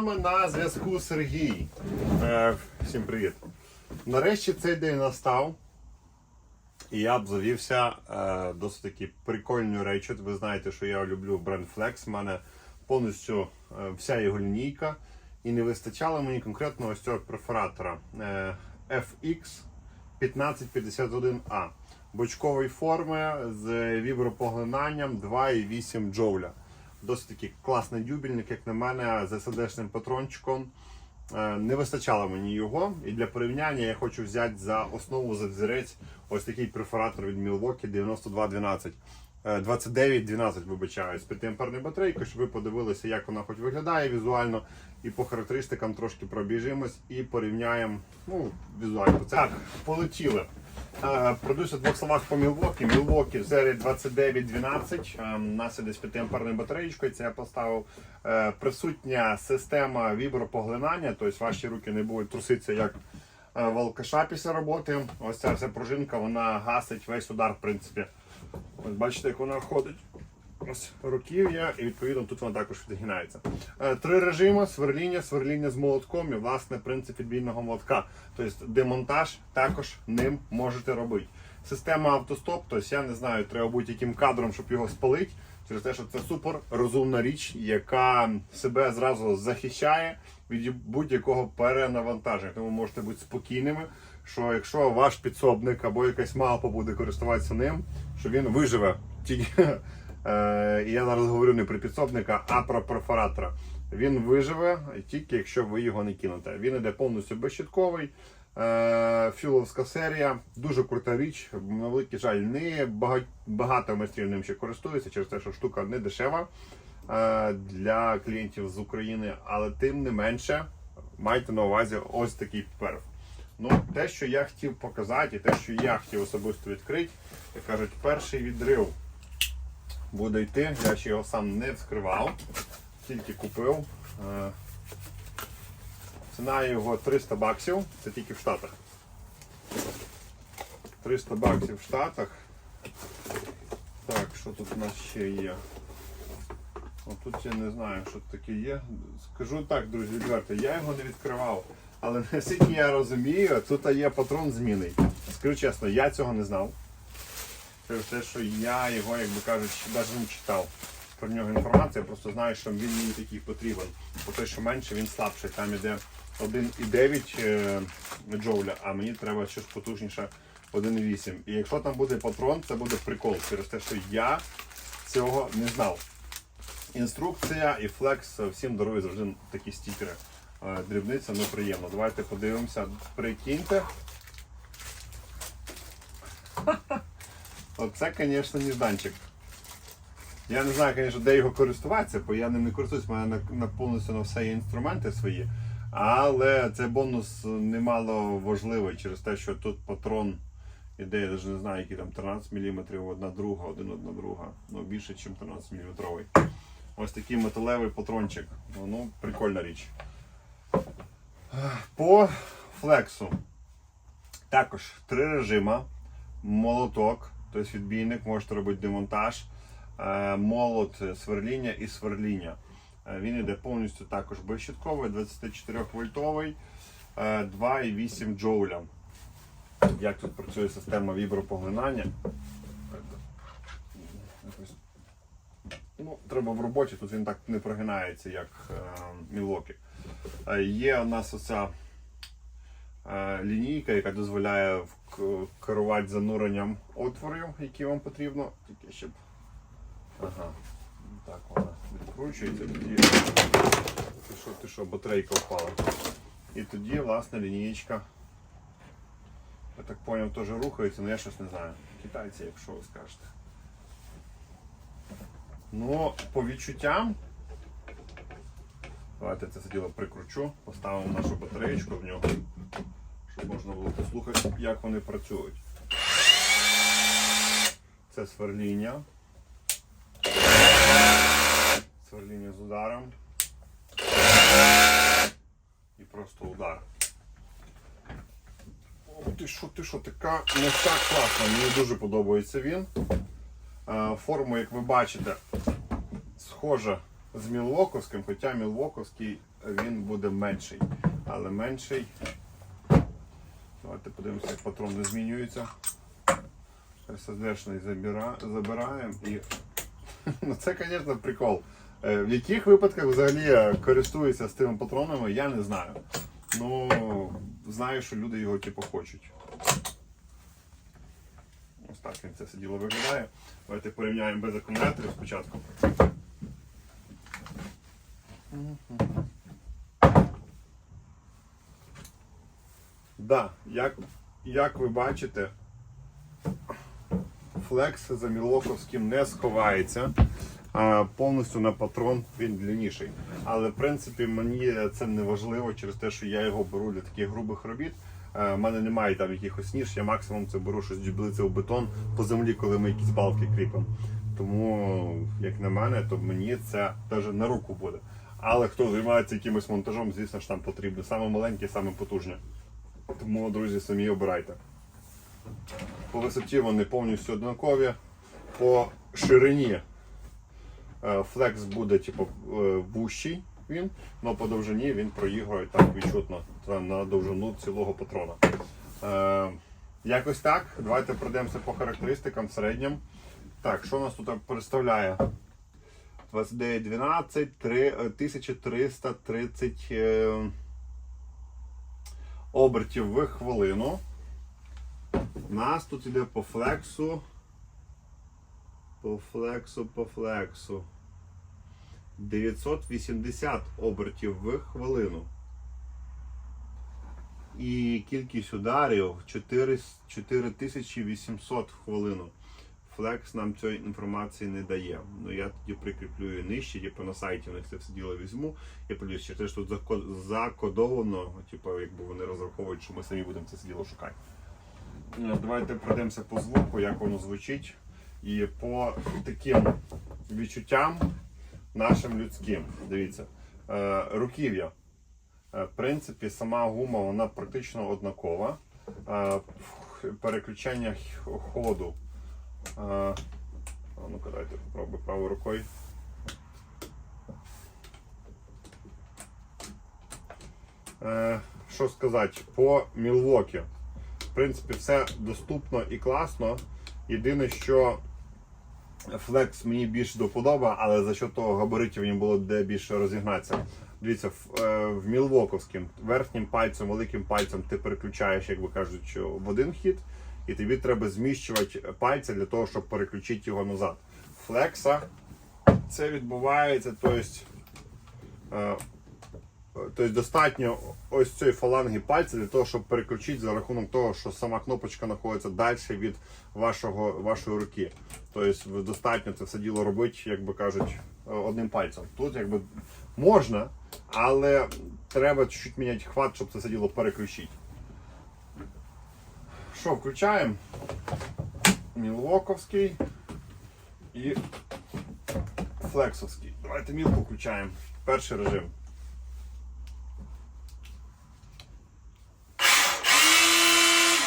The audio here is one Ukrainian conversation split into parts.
вами на зв'язку Сергій. Е, всім привіт. Нарешті цей день настав. І я обзавівся е, досить таки прикольною речі. Ви знаєте, що я люблю бренд Flex. У мене повністю е, вся його лінійка. І не вистачало мені конкретно ось цього перфоратора е, FX 1551A. Бочкової форми з вібропоглинанням 2,8 джоуля. Досить таки класний дюбельник, як на мене, з SSD-шним патрончиком. Е, Не вистачало мені його. І для порівняння я хочу взяти за основу за взірець ось такий перфоратор від Milwaukee 9212. Е, 2912, вибачаю, з 5 батарейкою, щоб ви подивилися, як вона хоч виглядає візуально, і по характеристикам трошки пробіжимось і порівняємо ну, візуально. Так, полетіли. Е, в двох словах по Мілвокі. Мілвокі в серії 2912. Е, У нас іде з 5 амперною батареєчкою. Це я поставив. Е, Присутня система вібропоглинання, тобто ваші руки не будуть труситися як е, в алкаша після роботи. Ось ця вся пружинка, вона гасить весь удар, в принципі. Ось бачите, як вона ходить. Руків'я, і відповідно тут вона також відгинається. Е, Три режими: сверління, сверління з молотком і власне принцип відбійного молотка. Тобто демонтаж також ним можете робити. Система автостоп, тобто я не знаю, треба бути яким кадром, щоб його спалити. Через те, що це супер розумна річ, яка себе зразу захищає від будь-якого перенавантаження. Тому можете бути спокійними, що якщо ваш підсобник або якась мавпа буде користуватися ним, що він виживе. Тільки і я зараз говорю не про підсобника, а про перфоратора. Він виживе тільки якщо ви його не кинете. Він іде повністю безщитковий. Е, Фюловська серія, дуже крута річ. На великий жаль, не багато майстрів ним ще користуються через те, що штука не дешева е, для клієнтів з України, але тим не менше майте на увазі ось такий перф. Ну, те, що я хотів показати, і те, що я хотів особисто відкрити, як кажуть, перший відрив буде йти. Я ще його сам не вскривав, тільки купив. Е, Ціна його 300 баксів, це тільки в Штатах. 300 баксів в Штатах. Так, що тут у нас ще є? Тут я не знаю, що таке є. Скажу так, друзі, відверто, я його не відкривав. Але наскільки я розумію, тут є патрон змінний. Скажу чесно, я цього не знав. Через те, що я його, як би кажуть, навіть не читав про нього інформацію, я просто знаю, що він мені такий потрібен. Бо той, що менше, він слабший. Там іде 1,9 е, джоуля, а мені треба щось потужніше 1,8. І якщо там буде патрон, це буде прикол. Через те, що я цього не знав. Інструкція і флекс всім дарує завжди такі стікери. Е, Дрібниця неприємно. Давайте подивимося. Прикиньте. Оце, звісно, нежданчик. Я не знаю, звісно, де його користуватися, бо я ним не користуюсь, у мене на, повністю на все інструменти свої. Але цей бонус немало важливий через те, що тут патрон іде, я навіть не знаю, який там 13 мм, одна друга, один одна друга. Ну, більше, ніж 13 мм. Ось такий металевий патрончик. Ну, прикольна річ. По флексу. Також три режима. Молоток, тобто відбійник, можете робити демонтаж, е, молот сверління і сверління. Е, Він йде повністю також безщитковий, 24 вольтовий, е, 2,8 джоуля. Як тут працює система вібропоглинання? Ну, треба в роботі, тут він так не прогинається, як е. Е, Є у нас оця е, лінійка, яка дозволяє керувати зануренням отворів, які вам потрібно. Тільки щоб. Ага. Так вона відкручується, тоді. Ти що, ти що, батарейка впала. І тоді, власне, лінієчка. Я так зрозумів, теж рухається, але я щось не знаю. Китайці, якщо ви скажете. Ну, по відчуттям. Давайте це все діло прикручу, поставимо нашу батареєчку в нього, можна було послухати, як вони працюють. Це сверління. Сверління з ударом. І просто удар. О, ти що, ти що, така не так класна, мені дуже подобається він. Е, Форму, як ви бачите, схожа з Мілвоковським, хоча Мілвоковський він буде менший. Але менший. Давайте подивимося, як патрон не змінюється. SSD-шний забираємо і. Ну це, звісно, прикол. Е, В яких випадках взагалі користуються з тими патронами, я не знаю. Ну, знаю, що люди його типу хочуть. Ось так він це все діло виглядає. Давайте порівняємо без акумуляторів спочатку. Да, як, як ви бачите, флекс за мілоковським не сховається. А, повністю на патрон він длинніший. Але в принципі мені це не важливо через те, що я його беру для таких грубих робіт. У мене немає там якихось ніж, я максимум це беру щось дюблиться в бетон по землі, коли ми якісь балки кріпимо. Тому, як на мене, то мені це навіть на руку буде. Але хто займається якимось монтажом, звісно ж там потрібно. Саме маленьке, саме потужне. Тому, друзі, самі обирайте. По висоті вони повністю однакові. По ширині е, флекс буде типу, е, вущий він, але по довжині він проігрує так відчутно на довжину цілого патрона. Е, якось так. Давайте пройдемося по характеристикам в середньому. Так, що нас тут представляє? 2912, 3, 1330 е, обертів в хвилину. У нас тут іде по флексу. По флексу, по флексу. 980 обертів в хвилину. І кількість ударів 4800 в хвилину. Флекс нам цієї інформації не дає. Ну я тоді прикріплю її нижче, типу на сайті у них це все діло візьму. І плюс ще теж тут закодовано, типу, якби вони розраховують, що ми самі будемо це діло шукати. Е, Давайте пройдемося по звуку, як воно звучить. І по таким відчуттям нашим людським. Дивіться, е, руків'я. Е, В принципі, сама гума вона практично однакова. Переключення ходу. А ну-ка, дайте попробую правою рукою. Е, Що сказати, по Мілвокі. В принципі, все доступно і класно. Єдине, що Flex мені більш до вподоба, але за що того габаритів мені було де більше розігнатися. Дивіться, в, е, в Мілвоковським верхнім пальцем, великим пальцем ти переключаєш, як би кажуть, в один хід, і тобі треба зміщувати пальця для того, щоб переключити його назад. Флекса це відбувається, тобто, е, тобто достатньо ось цієї фаланги пальця для того, щоб переключити за рахунок того, що сама кнопочка знаходиться далі від вашого, вашої руки. Тобто достатньо це все діло робити, як би кажуть, е, одним пальцем. Тут якби можна, але треба чуть-чуть міняти хват, щоб це все діло переключити. Що, включаємо? Мілвоковський і флексовський. Давайте мілку включаємо. Перший режим.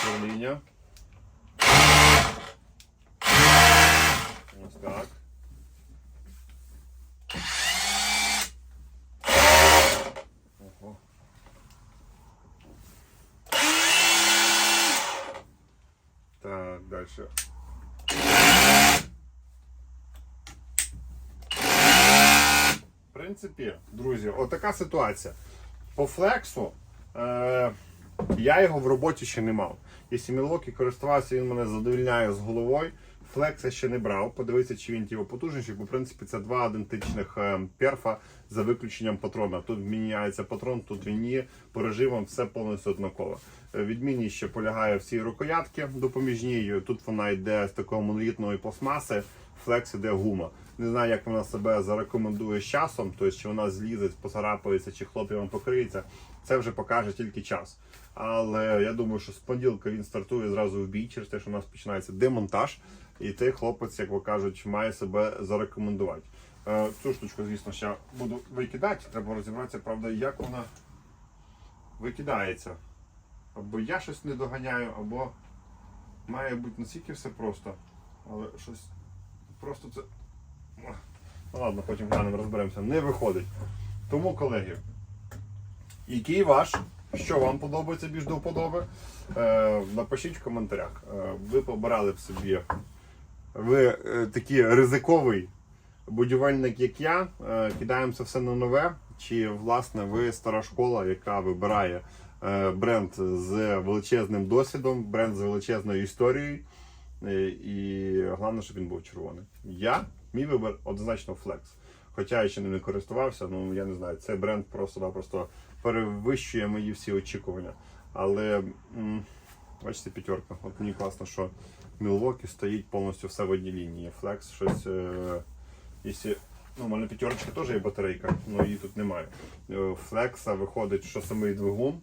Сверління. Ось так. Дальше. В принципі, друзі, отака ситуація. По флексу е, я його в роботі ще не мав. Якщо Мілокі користувався, він мене задовільняє з головою. Флекс я ще не брав. Подивитися, чи він його потужніший, бо в принципі це два ідентичних е, перфа за виключенням патрона. Тут міняється патрон, тут він є. По режимам все повністю однаково. Е, Відмінність ще полягає в цій рукоятки допоміжній. Тут вона йде з такої монолітної пластмаси, флекс іде гума. Не знаю, як вона себе зарекомендує з часом, тобто чи вона злізе, поцарапається, чи хлоп'я вам покриється. Це вже покаже тільки час. Але я думаю, що з понеділка він стартує зразу в бій, через те, що у нас починається демонтаж, і той хлопець, як ви кажуть, має себе зарекомендувати. Е, Цю штучку, звісно, ще буду викидати. Треба розібратися, правда, як вона викидається. Або я щось не доганяю, або має бути настільки все просто. Але щось просто це. Ну ладно, потім глянемо, розберемося. Не виходить. Тому, колеги, Який ваш? Що вам подобається більш до вподоби? Е, напишіть в коментарях. Е, ви побирали б собі. Ви е, такий ризиковий будівельник, як я. Е, кидаємося все на нове. Чи власне ви стара школа, яка вибирає е, бренд з величезним досвідом, бренд з величезною історією. Е, І головне, щоб він був червоний. Я, мій вибір однозначно Flex. Хоча я ще не користувався, ну я не знаю, цей бренд просто-напросто перевищує мої всі очікування. Але бачите, п'ятерка. От мені класно, що Milwaukee стоїть повністю все в одній лінії. Flex щось. Е, якщо, ну, у мене п'ятерочка теж є батарейка, але її тут немає. Flex виходить, що самий двигун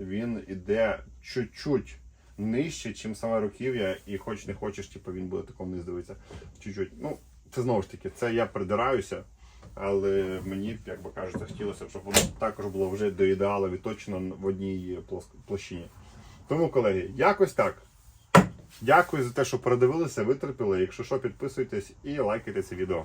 він іде чуть-чуть нижче, чим саме руків'я, і хоч не хочеш, типу, він буде такому вниз дивитися. Чуть-чуть. Ну, це знову ж таки, це я придираюся, але мені, як би кажуть, хотілося, б, щоб воно також було вже до ідеалу відточено в одній площині. Тому, колеги, якось так. Дякую за те, що передивилися, витерпіли. Якщо що, підписуйтесь і лайкайте це відео.